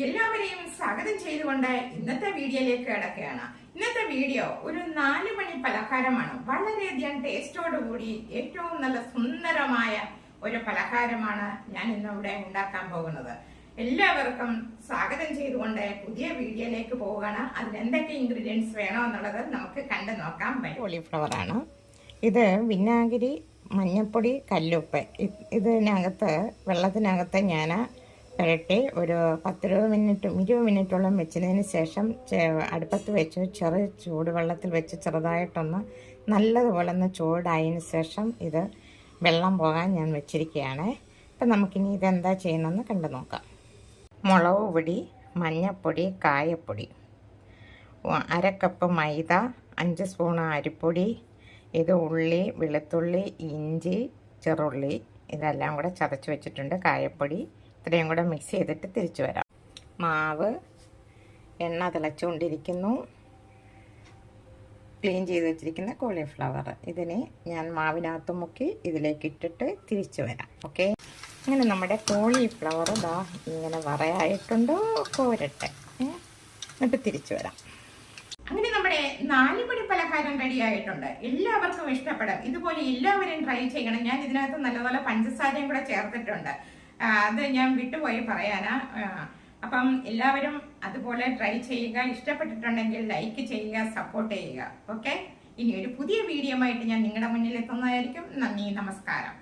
എല്ലാവരെയും സ്വാഗതം ചെയ്തുകൊണ്ട് ഇന്നത്തെ വീഡിയോയിലേക്ക് കിടക്കുകയാണ്. ഇന്നത്തെ വീഡിയോ ഒരു നാല് മണി പലഹാരമാണ്. വളരെയധികം ടേസ്റ്റോടുകൂടി ഏറ്റവും നല്ല സുന്ദരമായ ഒരു പലഹാരമാണ് ഞാൻ ഇന്നിവിടെ ഉണ്ടാക്കാൻ പോകുന്നത്. എല്ലാവർക്കും സ്വാഗതം ചെയ്തുകൊണ്ട് പുതിയ വീഡിയോയിലേക്ക് പോവുകയാണ്. അതിനെന്തൊക്കെ ഇൻഗ്രീഡിയൻസ് ഇൻഗ്രീഡിയൻസ് വേണമെന്നുള്ളത് നമുക്ക് കണ്ടു നോക്കാം. കോളിഫ്ലവറാണ് ഇത് വിനാഗിരി മഞ്ഞൾപ്പൊടി കല്ലുപ്പ്. ഇത് ഇതിനകത്ത് വെള്ളത്തിനകത്ത് ഞാൻ പുരട്ടി ഒരു പത്തിരുപത് മിനിറ്റ് ഇരുപത് മിനിറ്റോളം വെച്ചതിന് ശേഷം അടുപ്പത്ത് വെച്ച് ചെറു ചൂടുവെള്ളത്തിൽ വെച്ച് ചെറുതായിട്ടൊന്ന് നല്ലതുപോലെ ഒന്ന് ചൂടായതിന് ശേഷം ഇത് വെള്ളം പോകാൻ ഞാൻ വെച്ചിരിക്കുകയാണ്. അപ്പം നമുക്കിനി ഇതെന്താ ചെയ്യുന്നതെന്ന് കണ്ടു നോക്കാം. മുളക് പൊടി മഞ്ഞൾപ്പൊടി കായപ്പൊടി അരക്കപ്പ് അര കപ്പ് മൈദ അഞ്ച് സ്പൂൺ അരിപ്പൊടി ഇത് ഉള്ളി വെളുത്തുള്ളി ഇഞ്ചി ചെറുള്ളി ഇതെല്ലാം കൂടെ ചതച്ച് വെച്ചിട്ടുണ്ട് കായപ്പൊടി. ഇത്രയും കൂടെ മിക്സ് ചെയ്തിട്ട് തിരിച്ചു വരാം. മാവ് എണ്ണ തിളച്ചുകൊണ്ടിരിക്കുന്നു. ക്ലീൻ ചെയ്ത് വെച്ചിരിക്കുന്ന കോളിഫ്ലവർ ഇതിനെ ഞാൻ മാവിനകത്ത് മുക്കി ഇതിലേക്ക് ഇട്ടിട്ട് തിരിച്ചു വരാം. ഓക്കെ ഇങ്ങനെ നമ്മുടെ കോളിഫ്ലവർ ഇതാ ഇങ്ങനെ വറയായിട്ടുണ്ടോ. കോരട്ടെ. എന്നിട്ട് തിരിച്ചു വരാം. അങ്ങനെ നമ്മുടെ നാലുപടി പലഹാരം റെഡി ആയിട്ടുണ്ട്. എല്ലാവർക്കും ഇഷ്ടപ്പെടും. ഇതുപോലെ എല്ലാവരും ട്രൈ ചെയ്യണം. ഞാൻ ഇതിനകത്ത് നല്ലപോലെ പഞ്ചസാരയും കൂടെ ചേർത്തിട്ടുണ്ട്. അത് ഞാൻ വിട്ടുപോയി പറയാനാ. അപ്പം എല്ലാവരും അതുപോലെ ട്രൈ ചെയ്യുക. ഇഷ്ടപ്പെട്ടിട്ടുണ്ടെങ്കിൽ ലൈക്ക് ചെയ്യുക സപ്പോർട്ട് ചെയ്യുക. ഓക്കെ ഇനി ഒരു പുതിയ വീഡിയോ ആയിട്ട് ഞാൻ നിങ്ങളുടെ മുന്നിൽ എത്തുന്നതായിരിക്കും. നന്ദി നമസ്കാരം.